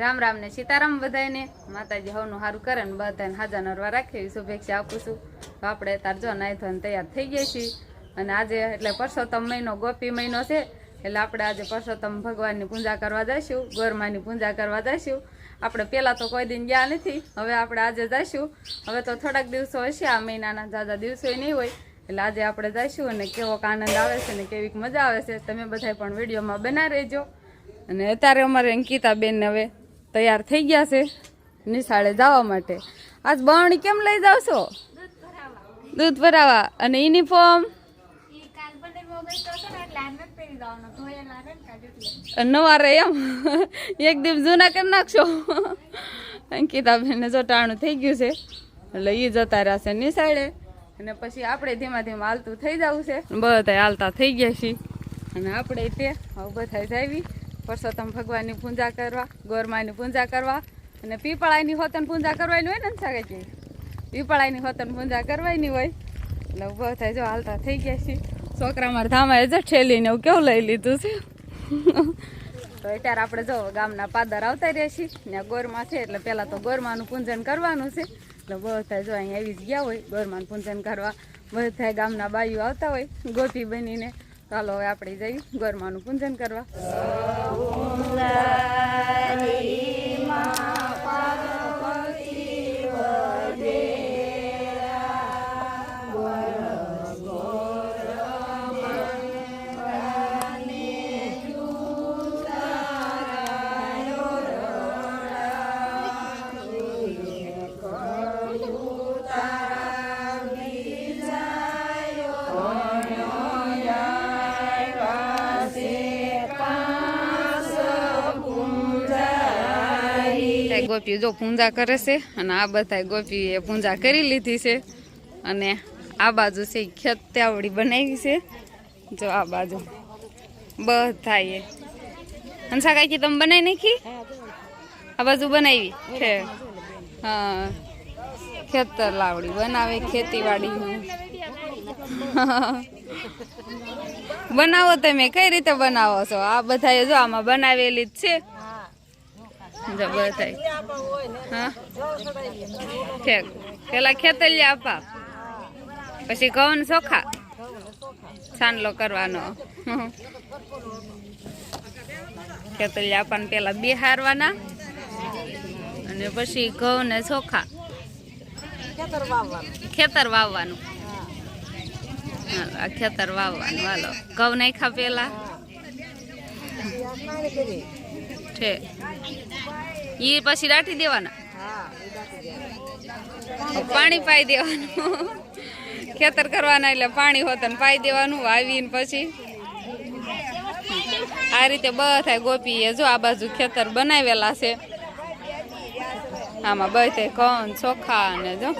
રામ રામ ને સીતારામ બધાને માતાજી હવનું સારું કરે ને બધાને હાજા નરવા રાખે એવી શુભેચ્છા આપું છું. તો આપણે તાર જો નાઈ ધોઈને તૈયાર થઈ ગયા છીએ. અને આજે એટલે પરસોત્તમ મહિનો, ગોપી મહિનો છે. એટલે આપણે આજે પરસોત્તમ ભગવાનની પૂજા કરવા જઈશું ગોરમાની પૂજા કરવા જઈશું આપણે પહેલાં તો કોઈ દિન ગયા નથી, હવે આપણે આજે જઈશું હવે તો થોડાક દિવસો હશે, આ મહિનાના જાજા દિવસો નહીં હોય. એટલે આજે આપણે જઈશું અને કેવોક આનંદ આવે છે ને કેવીક મજા આવે છે. તમે બધા પણ વિડીયોમાં બના રહેજો. અને અત્યારે અમારે અંકિતાબેન હવે તૈયાર થઈ ગયા છે નિશાળે જવા માટે. આજ બાવણી કેમ લઈ જાવ છો? દૂધ ભરાવા. અને યુનિફોર્મ નવા રે એમ. એક દિવસ જૂના કરી નાખશો. અંકિતાબેનને જો ટાણું થઈ ગયું છે, એટલે એ જતા રહેશે નિશાળે. અને પછી આપણે ધીમા ધીમા હાલતું થઈ જવું છે. બધા હાલતા થઈ ગયા છીએ. અને આપણે તે બધા જ આવી પરસોત્તમ ભગવાનની પૂજા કરવા, ગોરમાની પૂજા કરવા અને પીપળાની હોતન પૂજા કરવાની હોય ને સાગે કે પીપળાની હોતન પૂજા કરવાની હોય. એટલે ઊભો થાય, જો હાલતા થઈ ગયા છે છોકરા મારા ધામાએ જ ઠેલીને એવું કેવું લઈ લીધું છે. તો અત્યારે આપણે જો ગામના પાદર આવતા રહ્યા છીએ. ત્યાં ગોરમાં છે, એટલે પહેલાં તો ગોરમાનું પૂજન કરવાનું છે. એટલે બધા જો અહીંયા આવી જ ગયા હોય ગોરમાનું પૂજન કરવા. બધા ગામના બાઈઓ આવતા હોય, ગોપી બનીને. ચાલો હવે આપણે જઈ ગરમાનું પૂજન કરવા. ગોપી જો પૂજા કરે છે અને આ બધા ગોપીએ પૂજા કરી લીધી છે અને આ બાજુ છે ખેત્યાવડી બનાવી છે. જો આ બાજુ બધા એ હંસા કાકી તમે બનાવી નાખી? આ બાજુ બનાવી છે. હા. ખેતર લાવડી બનાવે, ખેતીવાડી. બનાવો તમે, કઈ રીતે બનાવો છો? આ બધા જો આમાં બનાવેલી જ છે. જો બધાય. હા? ઠેક. પેલા ખેતલિયા આપા. પછી ઘઉં ચોખા સાંડલો કરવાનો. ખેતલિયા આપવાને પેલા બિહારવાના. અને પછી ઘઉં ને ચોખા ખેતર વાવવાનું. આ ખેતર વાવવાનું. હાલો. ઘઉં નાખ્યા પેલા? છે ઈ પછી દાટી દેવાના. પાણી પાઈ દેવાનું. ખેતર કરવાના એટલે પાણી હોત ને પાઈ દેવાનું વાવીને પછી. આ રીતે બધા ગોપીએ જો આ બાજુ ખેતર બનાવેલા છે. આમાં બધા ઘઉં ચોખા અને જો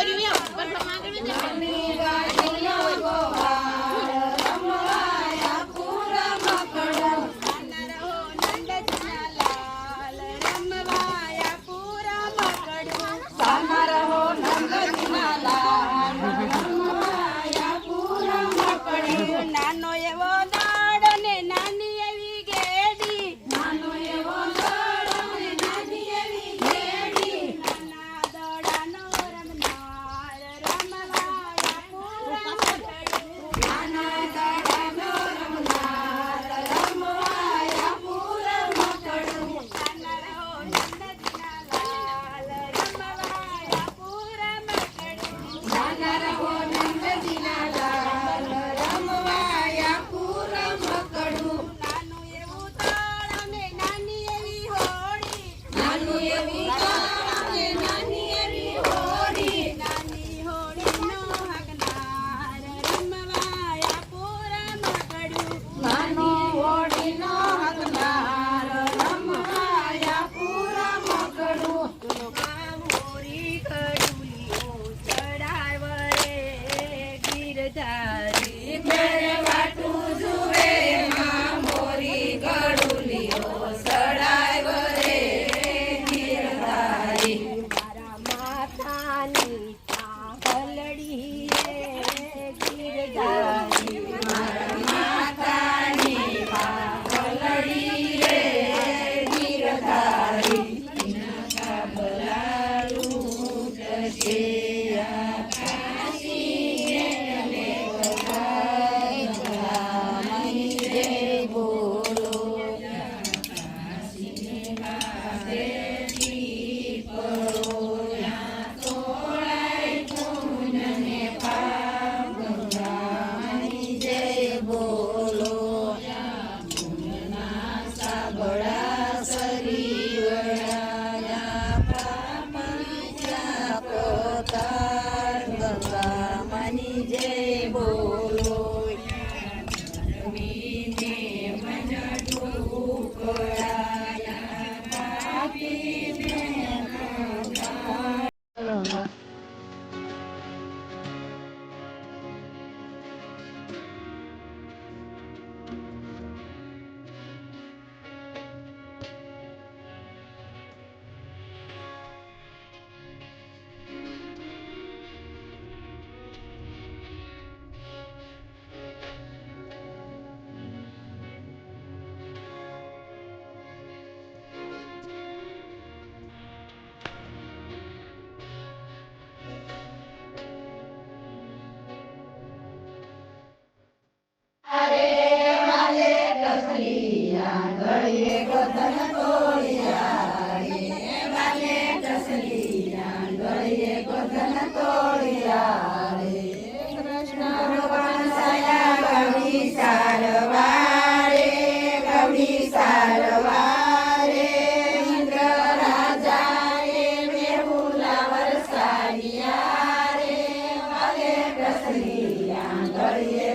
ഒരു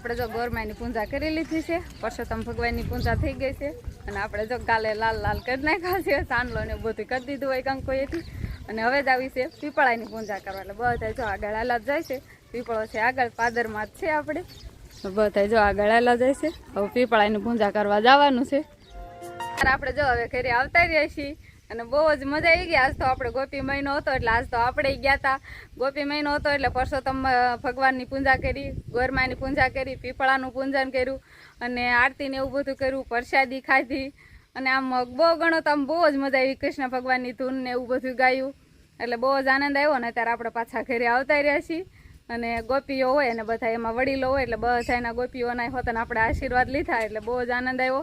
આપણે જો ગોરમાની પૂજા કરી લીધી છે, પરસોત્તમ ભગવાનની પૂજા થઈ ગઈ છે, અને આપણે જો કાલે લાલ લાલ કરી નાખ્યા છે, સાંડલો ને બધું કરી દીધું હોય કંકોએથી અને હવે જ આવી છે પીપળાની પૂજા કરવા. એટલે બધા જો આગળ હાલા જાય છે. પીપળો છે આગળ, પાદરમાં જ છે આપણે. બધા જો આગળ હાલા જાય છે. હવે પીપળાની પૂજા કરવા જવાનું છે. આપણે જો હવે ઘરે આવતા રહ્યા છીએ. અને બહુ જ મજા આવી ગઈ. આજ તો આપણે ગોપી મહિનો હતો એટલે આજ તો આપણે ગયા હતા ગોપી મહિનો હતો એટલે પરસોત્તમ ભગવાનની પૂજા કરી, ગોરમાની પૂજા કરી, પીપળાનું પૂજન કર્યું અને આરતીને એવું બધું કર્યું, પ્રસાદી ખાધી. અને આમ બહુ ગણો તો આમ બહુ જ મજા આવી. કૃષ્ણ ભગવાનની ધૂન ને એવું બધું ગાયું. એટલે બહુ જ આનંદ આવ્યો ને ત્યારે આપણે પાછા ઘરે આવતા રહ્યા છીએ. અને ગોપીઓ હોય અને બધા એમાં વડીલો હોય એટલે બધા એના ગોપીઓના અને આપણે આશીર્વાદ લીધા એટલે બહુ જ આનંદ આવ્યો.